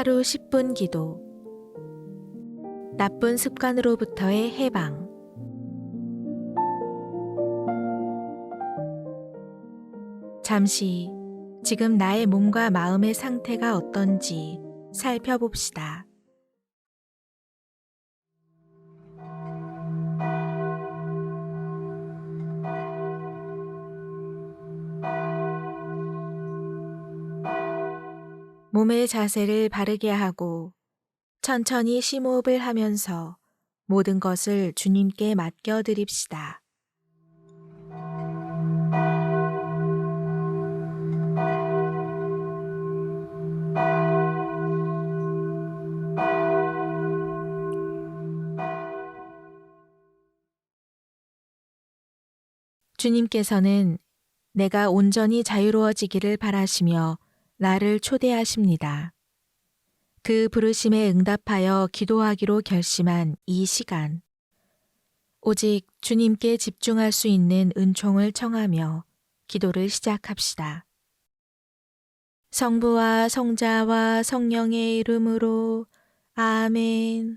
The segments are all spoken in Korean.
하루 10분 기도. 나쁜 습관으로부터의 해방. 잠시 지금 나의 몸과 마음의 상태가 어떤지 살펴봅시다. 몸의 자세를 바르게 하고 천천히 심호흡을 하면서 모든 것을 주님께 맡겨드립시다. 주님께서는 내가 온전히 자유로워지기를 바라시며 나를 초대하십니다. 그 부르심에 응답하여 기도하기로 결심한 이 시간. 오직 주님께 집중할 수 있는 은총을 청하며 기도를 시작합시다. 성부와 성자와 성령의 이름으로 아멘.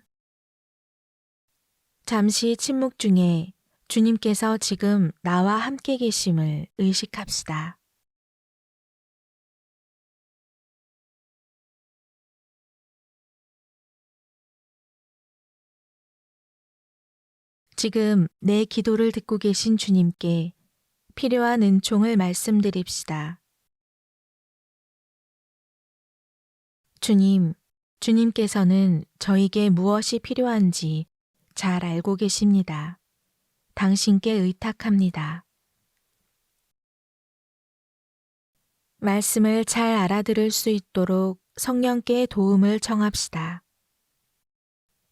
잠시 침묵 중에 주님께서 지금 나와 함께 계심을 의식합시다. 지금 내 기도를 듣고 계신 주님께 필요한 은총을 말씀드립시다. 주님, 주님께서는 저에게 무엇이 필요한지 잘 알고 계십니다. 당신께 의탁합니다. 말씀을 잘 알아들을 수 있도록 성령께 도움을 청합시다.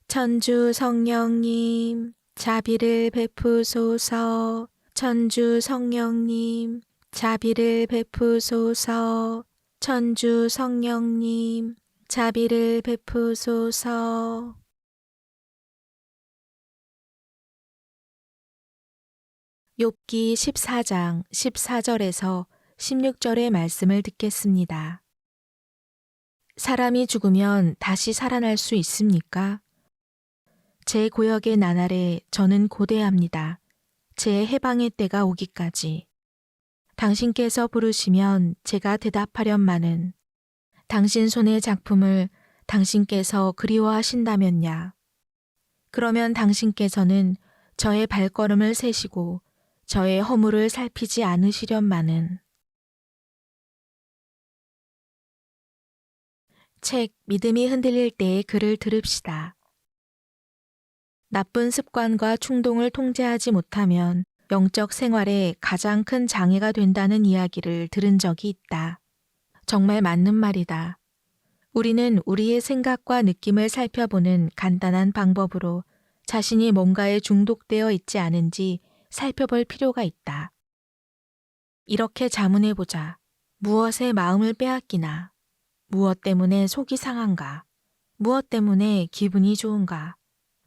천주 성령님, 자비를 베푸소서. 천주 성령님, 자비를 베푸소서. 천주 성령님, 자비를 베푸소서. 욥기 14장 14절에서 16절의 말씀을 듣겠습니다. 사람이 죽으면 다시 살아날 수 있습니까? 제 고역의 나날에 저는 고대합니다. 제 해방의 때가 오기까지. 당신께서 부르시면 제가 대답하련마는 당신 손의 작품을 당신께서 그리워하신다면야. 그러면 당신께서는 저의 발걸음을 세시고 저의 허물을 살피지 않으시련마는 책 믿음이 흔들릴 때의 글을 들읍시다. 나쁜 습관과 충동을 통제하지 못하면 영적 생활에 가장 큰 장애가 된다는 이야기를 들은 적이 있다. 정말 맞는 말이다. 우리는 우리의 생각과 느낌을 살펴보는 간단한 방법으로 자신이 뭔가에 중독되어 있지 않은지 살펴볼 필요가 있다. 이렇게 자문해보자. 무엇에 마음을 빼앗기나? 무엇 때문에 속이 상한가? 무엇 때문에 기분이 좋은가?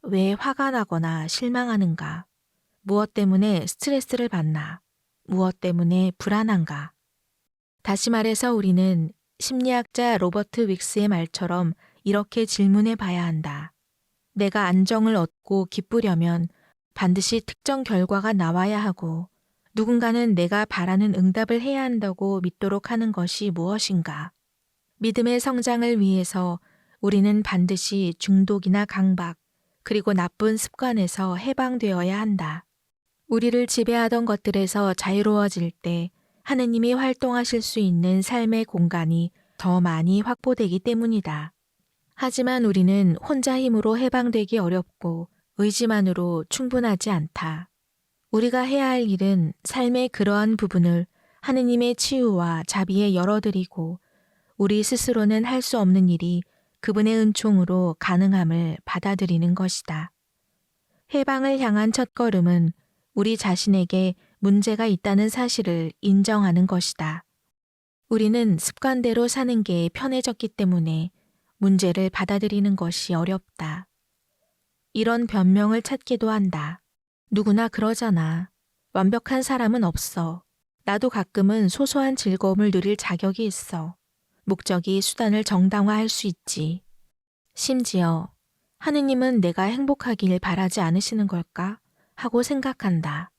왜 화가 나거나 실망하는가? 무엇 때문에 스트레스를 받나? 무엇 때문에 불안한가? 다시 말해서 우리는 심리학자 로버트 윅스의 말처럼 이렇게 질문해 봐야 한다. 내가 안정을 얻고 기쁘려면 반드시 특정 결과가 나와야 하고 누군가는 내가 바라는 응답을 해야 한다고 믿도록 하는 것이 무엇인가? 믿음의 성장을 위해서 우리는 반드시 중독이나 강박, 그리고 나쁜 습관에서 해방되어야 한다. 우리를 지배하던 것들에서 자유로워질 때 하느님이 활동하실 수 있는 삶의 공간이 더 많이 확보되기 때문이다. 하지만 우리는 혼자 힘으로 해방되기 어렵고 의지만으로 충분하지 않다. 우리가 해야 할 일은 삶의 그러한 부분을 하느님의 치유와 자비에 열어드리고 우리 스스로는 할 수 없는 일이 그분의 은총으로 가능함을 받아들이는 것이다. 해방을 향한 첫걸음은 우리 자신에게 문제가 있다는 사실을 인정하는 것이다. 우리는 습관대로 사는 게 편해졌기 때문에 문제를 받아들이는 것이 어렵다. 이런 변명을 찾기도 한다. 누구나 그러잖아. 완벽한 사람은 없어. 나도 가끔은 소소한 즐거움을 누릴 자격이 있어. 목적이 수단을 정당화할 수 있지. 심지어 하느님은 내가 행복하길 바라지 않으시는 걸까? 하고 생각한다.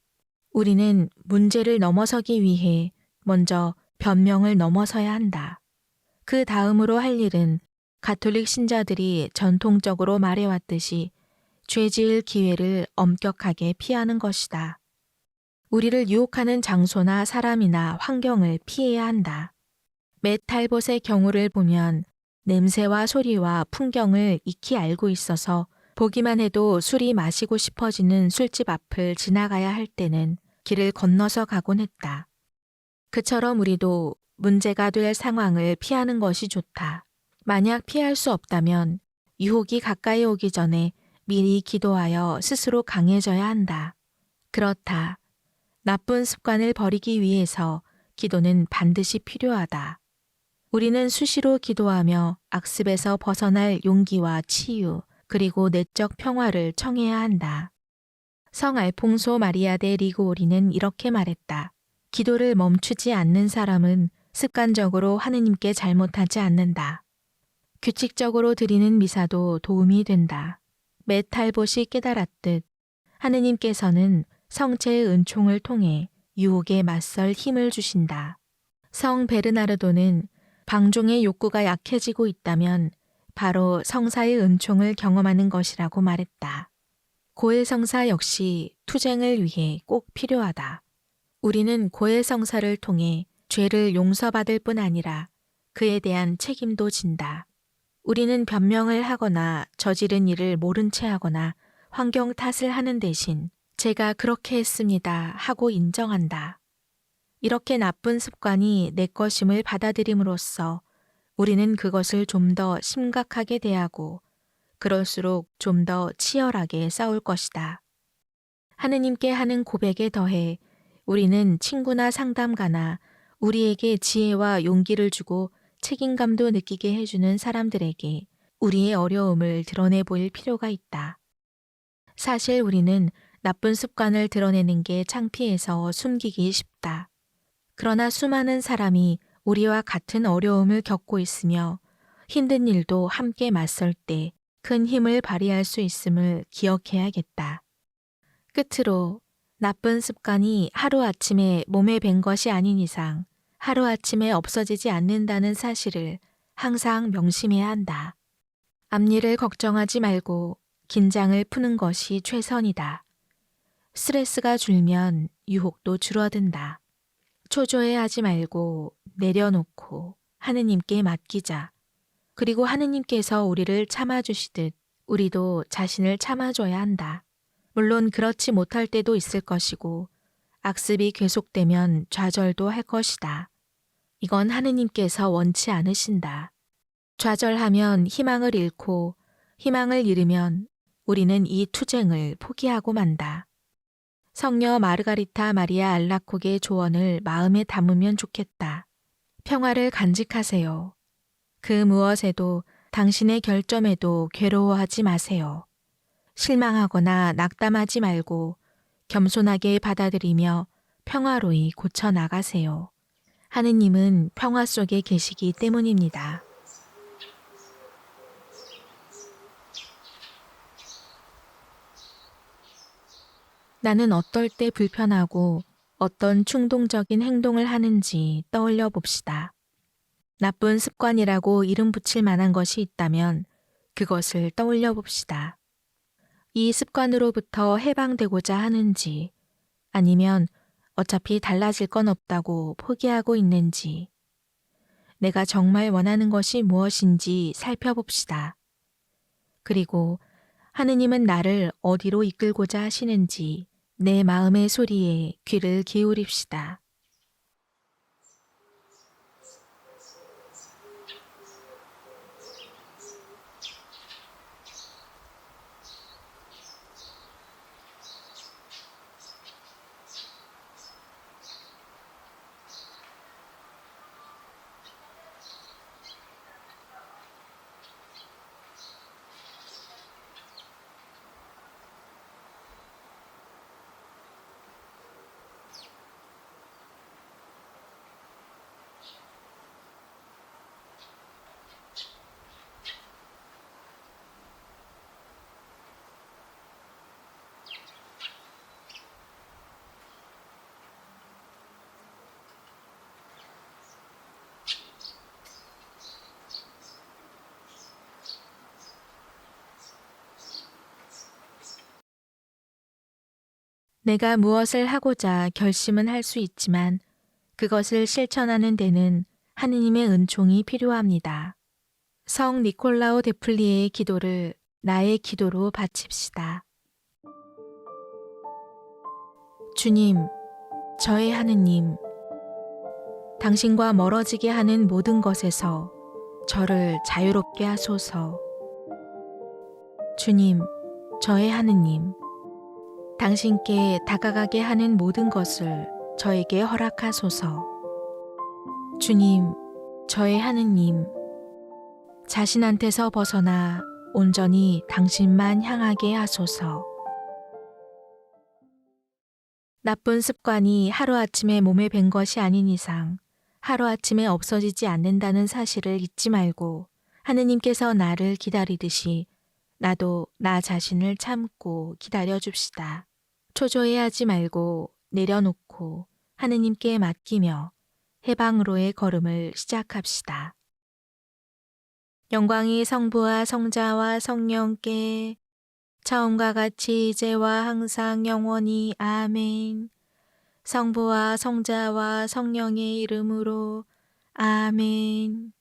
우리는 문제를 넘어서기 위해 먼저 변명을 넘어서야 한다. 그 다음으로 할 일은 가톨릭 신자들이 전통적으로 말해왔듯이 죄 지을 기회를 엄격하게 피하는 것이다. 우리를 유혹하는 장소나 사람이나 환경을 피해야 한다. 메탈봇의 경우를 보면 냄새와 소리와 풍경을 익히 알고 있어서 보기만 해도 술이 마시고 싶어지는 술집 앞을 지나가야 할 때는 길을 건너서 가곤 했다. 그처럼 우리도 문제가 될 상황을 피하는 것이 좋다. 만약 피할 수 없다면 유혹이 가까이 오기 전에 미리 기도하여 스스로 강해져야 한다. 그렇다. 나쁜 습관을 버리기 위해서 기도는 반드시 필요하다. 우리는 수시로 기도하며 악습에서 벗어날 용기와 치유, 그리고 내적 평화를 청해야 한다. 성 알퐁소 마리아 데 리고오리는 이렇게 말했다. 기도를 멈추지 않는 사람은 습관적으로 하느님께 잘못하지 않는다. 규칙적으로 드리는 미사도 도움이 된다. 메탈봇이 깨달았듯 하느님께서는 성체의 은총을 통해 유혹에 맞설 힘을 주신다. 성 베르나르도는 방종의 욕구가 약해지고 있다면 바로 성사의 은총을 경험하는 것이라고 말했다. 고해성사 역시 투쟁을 위해 꼭 필요하다. 우리는 고해성사를 통해 죄를 용서받을 뿐 아니라 그에 대한 책임도 진다. 우리는 변명을 하거나 저지른 일을 모른 채 하거나 환경 탓을 하는 대신 제가 그렇게 했습니다 하고 인정한다. 이렇게 나쁜 습관이 내 것임을 받아들임으로써 우리는 그것을 좀 더 심각하게 대하고 그럴수록 좀 더 치열하게 싸울 것이다. 하느님께 하는 고백에 더해 우리는 친구나 상담가나 우리에게 지혜와 용기를 주고 책임감도 느끼게 해주는 사람들에게 우리의 어려움을 드러내 보일 필요가 있다. 사실 우리는 나쁜 습관을 드러내는 게 창피해서 숨기기 쉽다. 그러나 수많은 사람이 우리와 같은 어려움을 겪고 있으며 힘든 일도 함께 맞설 때 큰 힘을 발휘할 수 있음을 기억해야겠다. 끝으로 나쁜 습관이 하루아침에 몸에 밴 것이 아닌 이상 하루아침에 없어지지 않는다는 사실을 항상 명심해야 한다. 앞일을 걱정하지 말고 긴장을 푸는 것이 최선이다. 스트레스가 줄면 유혹도 줄어든다. 초조해하지 말고 내려놓고 하느님께 맡기자. 그리고 하느님께서 우리를 참아주시듯 우리도 자신을 참아줘야 한다. 물론 그렇지 못할 때도 있을 것이고 악습이 계속되면 좌절도 할 것이다. 이건 하느님께서 원치 않으신다. 좌절하면 희망을 잃고 희망을 잃으면 우리는 이 투쟁을 포기하고 만다. 성녀 마르가리타 마리아 알라콕의 조언을 마음에 담으면 좋겠다. 평화를 간직하세요. 그 무엇에도 당신의 결점에도 괴로워하지 마세요. 실망하거나 낙담하지 말고 겸손하게 받아들이며 평화로이 고쳐 나가세요. 하느님은 평화 속에 계시기 때문입니다. 나는 어떨 때 불편하고 어떤 충동적인 행동을 하는지 떠올려 봅시다. 나쁜 습관이라고 이름 붙일 만한 것이 있다면 그것을 떠올려 봅시다. 이 습관으로부터 해방되고자 하는지 아니면 어차피 달라질 건 없다고 포기하고 있는지 내가 정말 원하는 것이 무엇인지 살펴봅시다. 그리고 하느님은 나를 어디로 이끌고자 하시는지 내 마음의 소리에 귀를 기울입시다. 내가 무엇을 하고자 결심은 할 수 있지만 그것을 실천하는 데는 하느님의 은총이 필요합니다. 성 니콜라오 데플리에의 기도를 나의 기도로 바칩시다. 주님, 저의 하느님, 당신과 멀어지게 하는 모든 것에서 저를 자유롭게 하소서. 주님, 저의 하느님, 당신께 다가가게 하는 모든 것을 저에게 허락하소서. 주님, 저의 하느님, 자신한테서 벗어나 온전히 당신만 향하게 하소서. 나쁜 습관이 하루아침에 몸에 밴 것이 아닌 이상 하루아침에 없어지지 않는다는 사실을 잊지 말고 하느님께서 나를 기다리듯이 나도 나 자신을 참고 기다려 줍시다. 초조해하지 말고 내려놓고 하느님께 맡기며 해방으로의 걸음을 시작합시다. 영광이 성부와 성자와 성령께 처음과 같이 이제와 항상 영원히 아멘. 성부와 성자와 성령의 이름으로 아멘.